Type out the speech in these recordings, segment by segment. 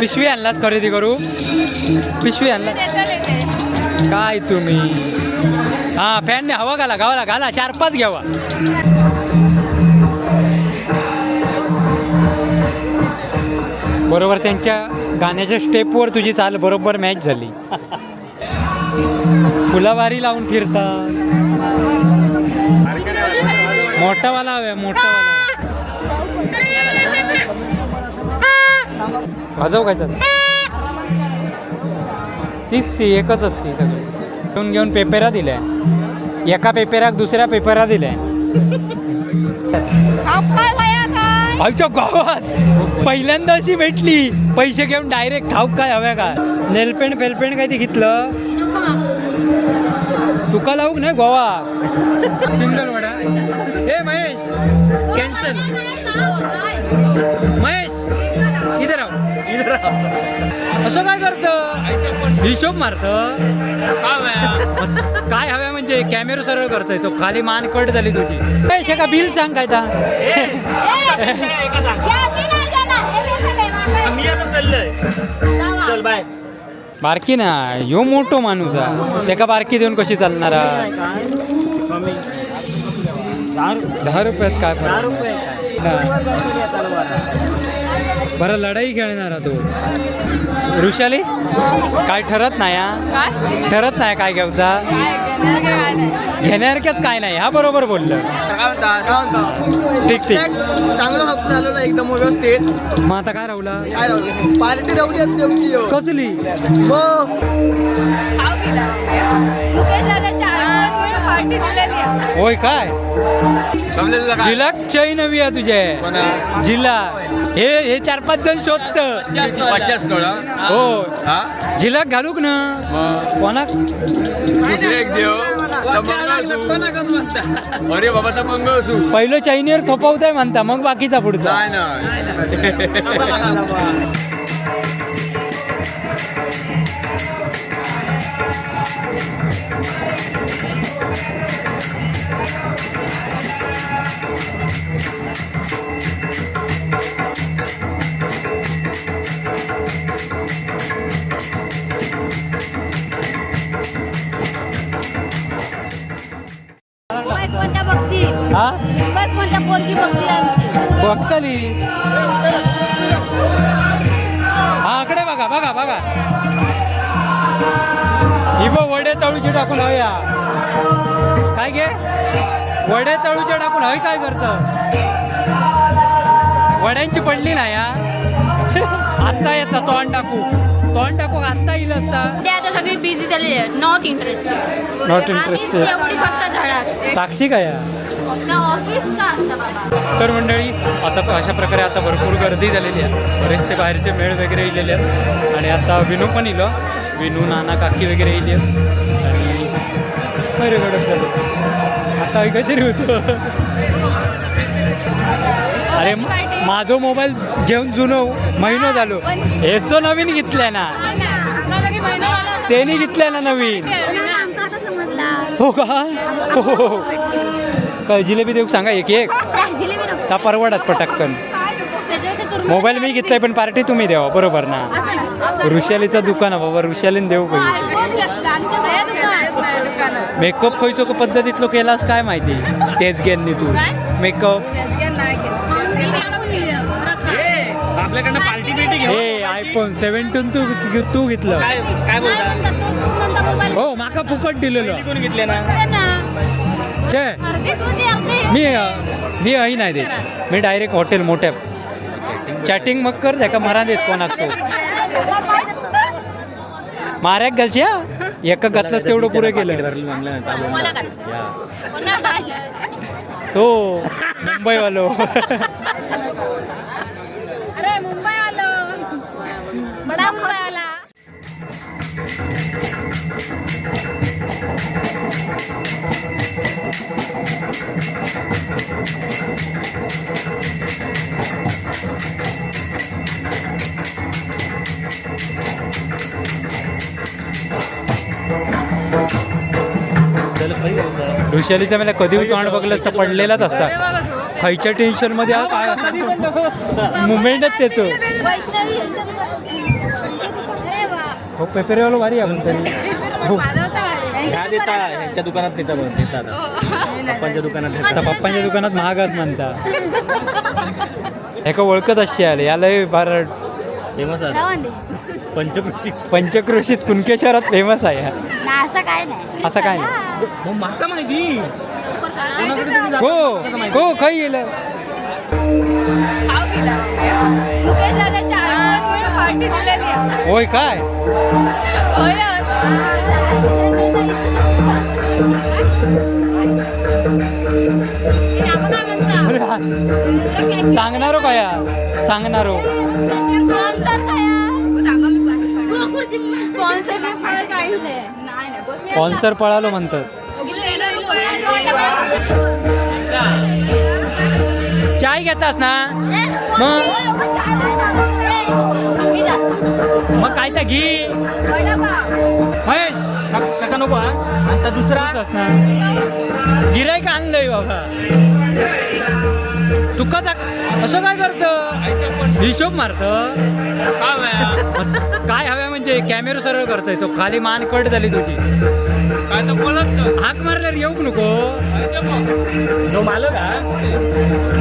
पिशवी आणलास खरेदी करू? पिशवी आणला काय तुम्ही? हा फॅनने हवा घाला गावाला घाला चार पाच घ्यावा. बरोबर त्यांच्या गाण्याच्या स्टेपवर तुझी चाल बरोबर मॅच झाली. फुलावारी लावून फिरतात. मोठावाला हव्या मोठा वाजव काय चाललं? तीच ती एकच ती सगळी. घेऊन घेऊन पेपरा दिल्या. एका पेपराक दुसऱ्या पेपरा दिल्या. आमच्या गावात पहिल्यांदा अशी भेटली. पैसे घेऊन डायरेक्ट ठाऊक काय हव्या का? नेलपेंट फेलपेंट काय ते घेतलं? तुका लावूक नाही गोवा. सिंगल वडा. हे महेश. कॅन्सल महेश. असं काय करतं? हिशोब मारत. काय हव्या म्हणजे कॅमेरा सरळ करतोय तो खाली मान कट झाली तुझी. पैसे का बिल सांग काय ता? चल बाय बारकी ना ह्यो मोठो माणूस हा. त्याका बारकी देऊन कशी चालणार दहा रुपयात काय दहा? रुपये. बरं लढाई खेळणार तो. ऋषाली काय ठरत नाही हा? काय? ठरत नाही काय घ्यायचा काय घेणार काय? काय नाही घेण्यासारख्याच काय नाही. हा बरोबर बोललं. ठीक ठीक. चांगलं होत झालं ना एकदम व्यवस्थित. मग आता काय राहुला? काय राहू पार्टी राहू देवची हो. कसली? मग. होय काय? जिला चैन नवी आहे तुझे जिल्हा हे हे चार पाच जण शोधत. पचास हो. हा. जिल्हा घालूक ना. कोणाक? दुसरे एक देव. अरे बाबा तर मंगळसू पहिलं चैनीवर थोपवताय म्हणता मग बाकीचा पुढचा. नाही नाही. बघ कोणत्या बघतील हा? बघ कोणत्या पोरगी बघतील आमची? बघतली हा इकडे बघा बघा बघा. ही बघ वडे तळूचे टाकून हया काय घे वडे तळूचे टाकून हय काय करत? वड्यांची पडली ना या आत्ता येतं तोंड टाकू. तोंड टाकू आत्ता येईल असता. सगळी बिझी झालेली नॉट इंटरेस्टेड Not interested. एवढी फक्त झाडात. साक्षी काय ऑफिस का असतं बाबा? तर मंडळी आता अशा प्रकारे आता भरपूर गर्दी झालेली आहे. बरेचसे बाहेरचे मेळ वगैरे इलेले आहेत. आणि आता विनू पण इलो. विनू नाना काकी वगैरे इली. आहेत आणि बरे गडप झाले आता काहीतरी होतं. अरे माझो मोबाईल घेऊन जुनो महिनो झालो. हेचो नवीन घेतलाय ना. त्यांनी घेतलाय ना नवीन. आता समजला हो का हो. काय जिलेबी देऊ सांगा एक एक? का परवडत पटकन. मोबाईल मी घेतलाय पण पार्टी तुम्ही द्यावा बरोबर ना? ऋषालीचं दुकान आहे बाबा ऋषालीन देऊ पाहिजे मेकअप खयचो का पद्धतीतलो केलास काय माहिती? तेच गेननी तू. मेकअप आपल्याकडनं आयफोन सेव्हन्टीन तू तू घेतलं. काय काय बोलता? हो माका फुकट दिलेलं. कोणी घेतले ना? छे. मी मी अही नाही देत. मी डायरेक्ट हॉटेल मोठ्या चॅटिंग मग कर का मरा देत कोणाक तो. माऱ्याक घालची हा? एका घातलंच तेवढं पुरं केलं. तो मुंबईवालो. ऋषालीचं मला कधी तोंड बघलंस तर पडलेलाच असता. खायच्या टेन्शनमध्ये मुमेंटच त्याचं. हो पेपरवाला भारी आहे आपण हो. ह्या देता ह्यांच्या दुकानात नेता बघ नेतात पप्पांच्या दुकानात आता पप्पांच्या दुकानात महागात म्हणता. एका ओळखत असते आले याला फार फेमस आहे राहून दे. पंचकृषी. पंचक्रोशीत कुणकेश्वरात फेमस आहे? हा. ना असं काय नाही. असं काय नाही. मग माका माहिती. हो हो खाई मुकेश दादाच्या पार्टी दिलेली आहे. होय काय? होय. सांगणार हो हे आपण सांगणार सांगणारो काय सांगणारो स्पॉन्सर पळालो म्हणतात. चाय घेतास ना? मग? मग काय तर घे. महेश. बाबा. आता दुसरा. तूच ना गिरायक आणलंय बाबा. तुका चा- असं काय करत? हिशोब मारत? काय हव्या म्हणजे? कॅमेरा सरळ करतोय. तो खाली मान कट झाली तुझी. हाक मारल्यावर येऊ नको. तो मालक हा?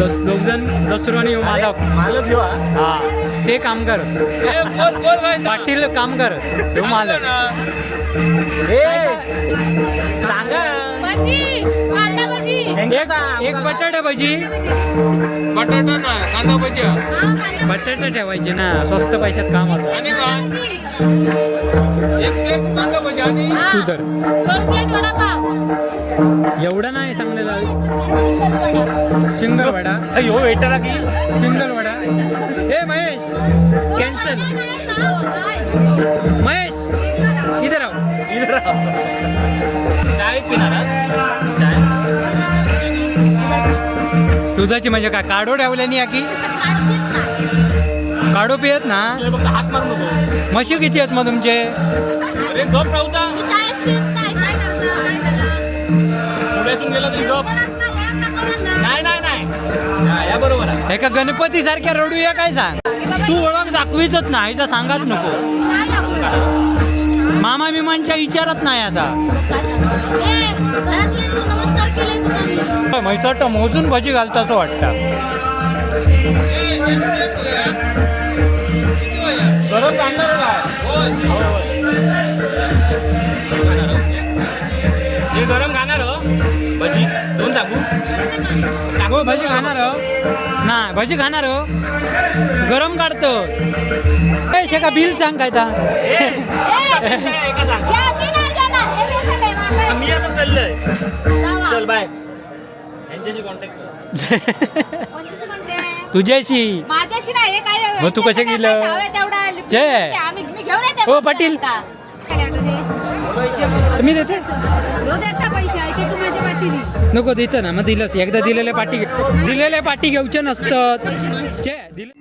दोघ जण दसरो येऊ माझा मालक. घेऊ हा? हा. ते काम कर. पाटील काम कर. तो मालक. ए सांगा. एक एक बटाटा भजी. बटाटा ना कांदा भजी हा, बटाटा ठेवायचे ना स्वस्त पैशात काम होतं. आणि का भजी. एक प्लेट कांदा भजी आणि हा, तू धर. दोन प्लेट वडापाव. एवढा नाही सांगलेला सिंगल वडा. अयो वेटरला की सिंगल वडा. ए महेश. कॅन्सल. महेश. इधर आओ इधर आ. चाय पिणार हा? चाय. दुधाची म्हणजे काय? काढो ठेवल्यानी या की काढू पियत ना. हात मारू नको म्हशी किती आहेत मग तुमचे? अरे गप राहूता गेला तरी गप नाही, नाही, नाही. हा, या बरोबर आहे. एका गणपती सारख्या रडूया काय सांग? तू ओळख दाखवीतच नाही तर सांगाच नको. मामा बिमांच्या विचारत नाही आता. म्हैसट मोजून भजी घालतं असं वाटतं. गरम काढणार हे गरम खाणार हो. भजी दोन टाकू. हो भजी खाणार हो. नाही भजी खाणार हो. गरम काढतो. ए शेका बिल सांग काय ता? मी आता चाललोय. चल बाय यांच्याशी कॉन्टॅक्ट? तुझ्याशी. माझ्याशी नाही हे काय मग तू कसे गेलं? फक्त पाटील. मी देते. दो देता पैसे आहे ते तू माझ्या पाठीने नको देतं ना. मग दिलंस. एकदा दिलेल्या पाठी दिलेल्या पाठी घेऊचे नसतात. छे दिले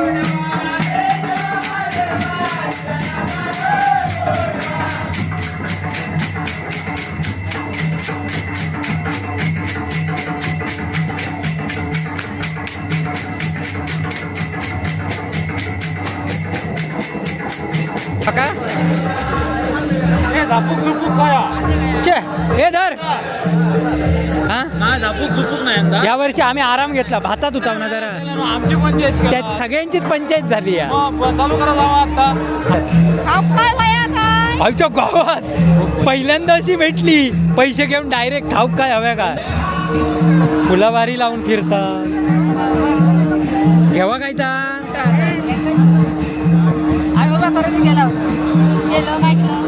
का झापूक झुपूक खाया चे हे धर. हा? ना झापूक झुपूक नाही यंदा या वर्षी आम्ही आराम घेतला भातात होता ना जरा. आमची पंचायत सगळ्यांचीच पंचायत झाली या. मग चालू करा जावा आता? खाऊ काय वया काय आमच्या गावात पहिल्यांदा अशी भेटली. पैसे घेऊन डायरेक्ट ठाऊक काय हव्या का? फुलावारी लावून फिरतात घेवा काय ता? आई बाबा करून गेला?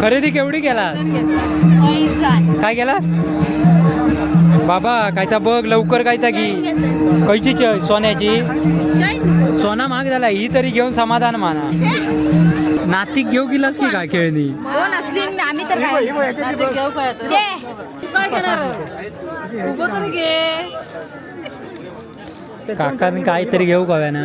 खरेदी केवढी केला. काय केला बाबा काय ता बघ लवकर काय ता की कैची च- सोन्याची. सोना महाग झाला ही तरी घेऊन समाधान माना. नातिक घेऊ गेलास की काय खेळणी? तर तर काकाने काय तरी घेऊ का ना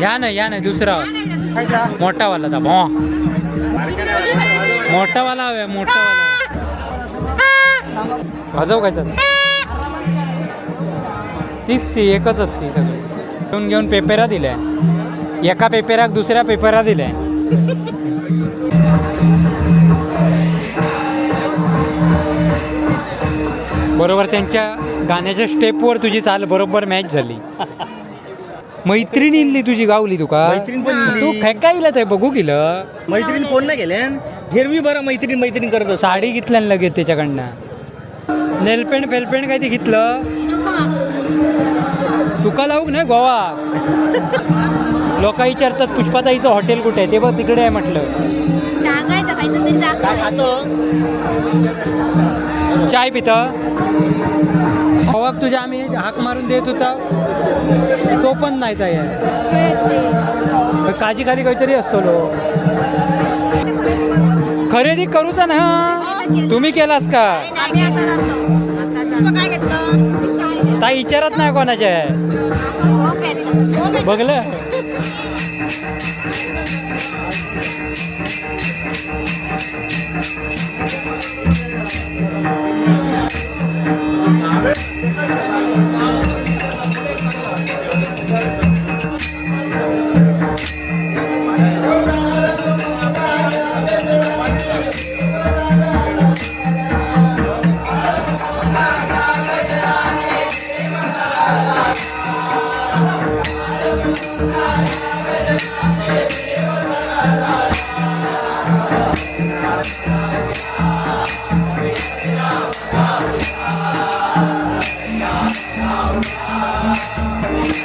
या नाही या नाही दुसरा मोठा वाला था भो मोठा वाला हवे मोठा वाला वाजव काय तीच ती एकच ती सगळी. घेऊन घेऊन पेपरा दिल्या. एका पेपराक दुसऱ्या पेपरा दिल्या. बरोबर त्यांच्या गाण्याच्या स्टेपवर तुझी चाल बरोबर मॅच झाली. मैत्रीण इल्ली तुझी गावली तुका मैत्रीण पण इल्ली. तू खेकायला ते बघू गेलं. मैत्रीण कोण नाही गेले हेरवी बरं मैत्रीण मैत्रीण करत असत. साडी घेतल्या ना लगेच त्याच्याकडनं. नेलपेंट फेलपेंट काय ते घेतलं? तुका लावूक नाही गोवा. लोक विचारतात पुष्पाताईचं हॉटेल कुठे आहे? ते बघ तिकडे आहे म्हटलं. दाखव चाय पित. गोवाक तुझ्या आम्ही हाक मारून देत होता. तो पण नाही काय काजी खाली काहीतरी असतो लो. खरेदी करूचा ना. तुम्ही केलास का? आम्ही आता राहतो. पुष्पा काय घेतलं? ताई विचारत नाही कोणाच्या आहे हो. हो. बघलं.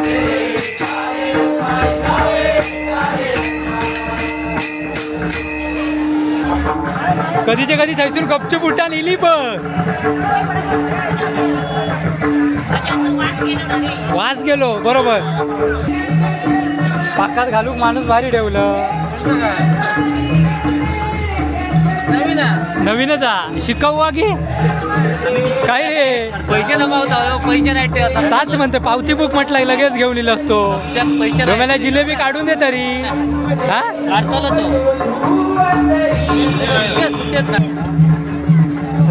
Hey! कधीच्या कधी थैसून गपचूप उठा नेली पण. वास गेलो बरोबर. पाकात घालूक माणूस भारी ठेवलं. नवीनच आ. शिकवू की? काय रे? पैसे जमावता पैसे नाही ठेवता ताच म्हणते पावती बुक म्हटलं लगेच घेऊन लिहिलं असतो. पैसे जिलेबी काढून दे तरी. हा?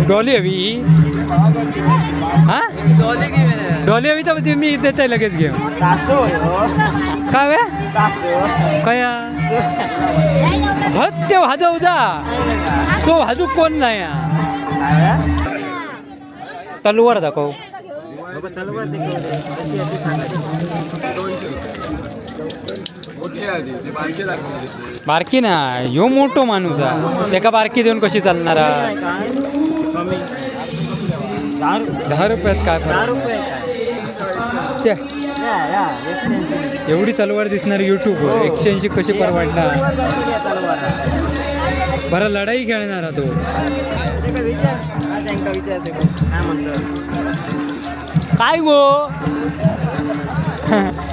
डोली हवी. हा? डोली हवी तर मी देते लगेच घेऊन. काय वे? कया हत ते जा तो वाजू कोण नाही. तलवार दाखव बारकी ना ह्यो मोठो माणूस हा एका बारकी देऊन कशी चालणार? दहा रुपयात काय. एवढी तलवार दिसणार युट्यूबवर एकशे ऐंशी कशी परवडणार? बरं लढाई खेळणार हा तो. काय गो?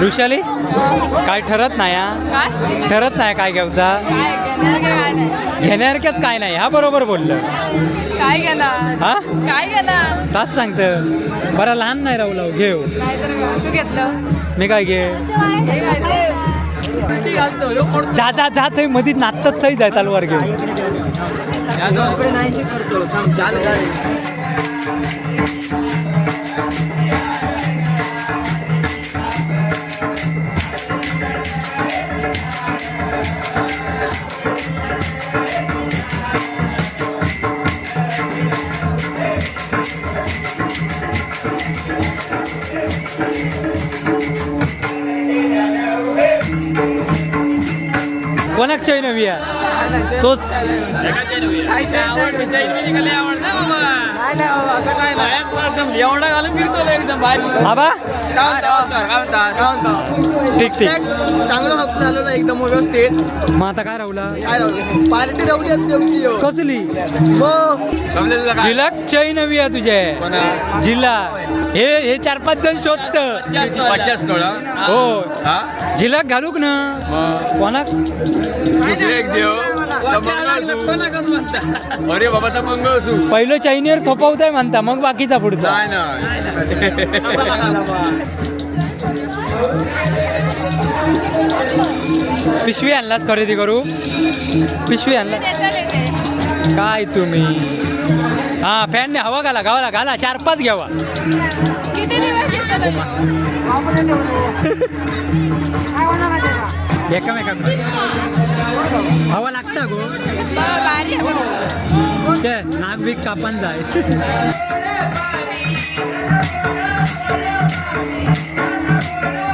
ऋषाली? काय ठरत नाही हा? काय? ठरत नाही काय घ्यायचा काय घेणार का काय नाही. घेण्यासारख्याच काय नाही हा बरोबर बोललं. काय घेणार? हा? काय घेणार? तास सांगतं. बरं लहान नाही राहू लाव घेऊ. काय तर तू घेतलं. मी काय घे? हे काय ते? ती घालतो ह्यो कोण- जा जा जा थंयमध्ये नाचत थंय जाय तलवार घेऊन कोणाक चैन हवी आहे तोच एवढा घालून फिरतो एकदम बाहेर. आबा ठीक ठीक. चांगलं होत झालं ना एकदम व्यवस्थित. मग आता काय राहुला? काय राहू पार्टी राहू देत देवची हो. कसली? जिला चैन हवी आहे तुझे. जिला. हे हे चार पाच जण शोधत. पचास थोडा हो. हा? जिला घालूक ना. कोणाक? एक देव. अरे बाबा तर मंगळसू पहिलं चायनीवर थोपवताय म्हणता मग बाकीचा पुढचा. नाही नाही. पिशवी आणलास खरेदी करू? पिशवी आणला. काय तुम्ही? हा फॅनने हवा घाला गावाला घाला चार पाच घ्यावा. किती दिवस घेतलं तुम्ही एकामेका हवा लागता गो. चे नाक बीक कापान जाय.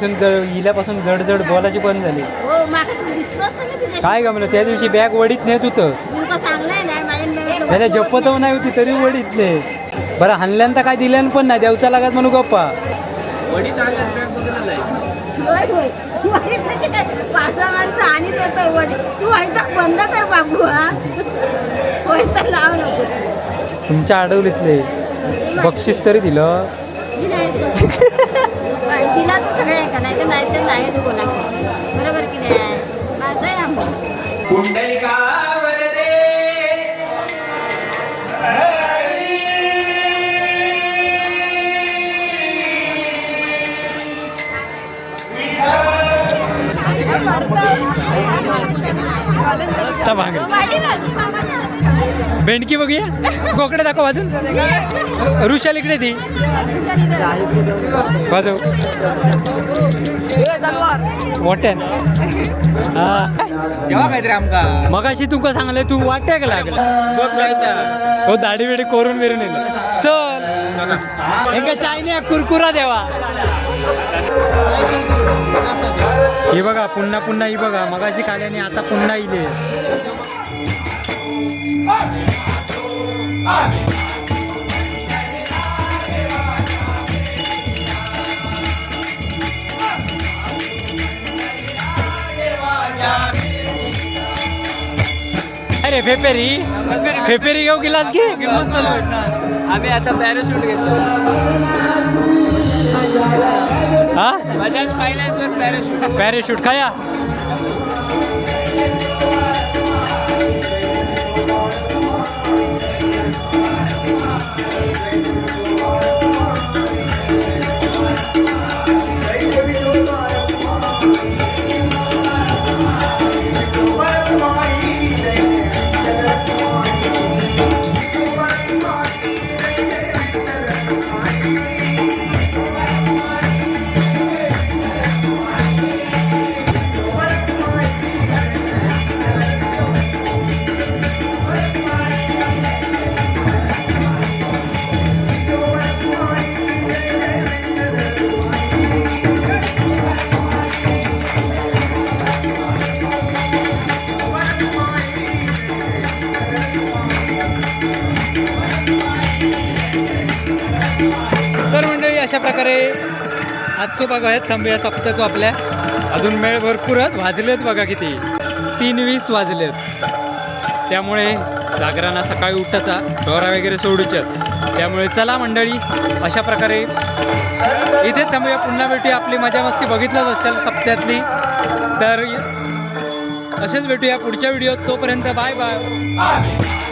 जड इल्यापासून जड जड बोलायची बंद झाली. हो तुम्ही तिथे काय गमलं? त्या दिवशी बॅग वडीत नेत होतं. तुमका सांगलंय नाही माझ्या त्याला जपत नाही होती तरी वडीत ने. बरं हाणल्यानंतर काय दिल्यान पण नाही देवचा लागत म्हणू गप्पा. माणसं आणि त्याचं तू व्हायचा बंद कर बाबू हा. होय तर लाव नको तुमच्या अडवलीतले बक्षीस तरी दिलं. दिलाच सगळं आहे का? नाही तर नाही तर नाहीच कोणा बरोबर की नाही? माझं आहे आम्ही बेंडकी बघूया. कोकडे दाखव वाजून ऋषाल इकडे ती वाजव मोठ्यान. तेव्हा काहीतरी आमका? मगाशी तुका सांगले तू वाट्या का लागला. हो दाढी बिडी करून बिरून येईल. चल. एका चायने कुरकुरा देवा. हे बघा पुन्हा पुन्हा ही बघा. मगाशी खाल्याने आता पुन्हा इले. रे फेपेरी? फेपेरी घेऊ गिलास घे आम्ही आता पॅराशूट घेतो हा? बजाज फायनान्सवर पॅराशूट पॅरेशूट खाया तर मंडळी अशा प्रकारे आजचो बघा आहेत थांबूया सप्ताहचो आपल्या. अजून मेळ भरपूरच. वाजलेत बघा किती. तीन वीस वाजलेत. त्यामुळे जागरांना सकाळी उठाचा डोरा वगैरे सोडूच्यात. त्यामुळे चला मंडळी अशा प्रकारे इथे थांबूया. पुन्हा भेटूया. आपली मजा मस्ती बघितलंच असेल सप्त्यातली तर असेच भेटूया पुढच्या व्हिडिओत. तोपर्यंत बाय बाय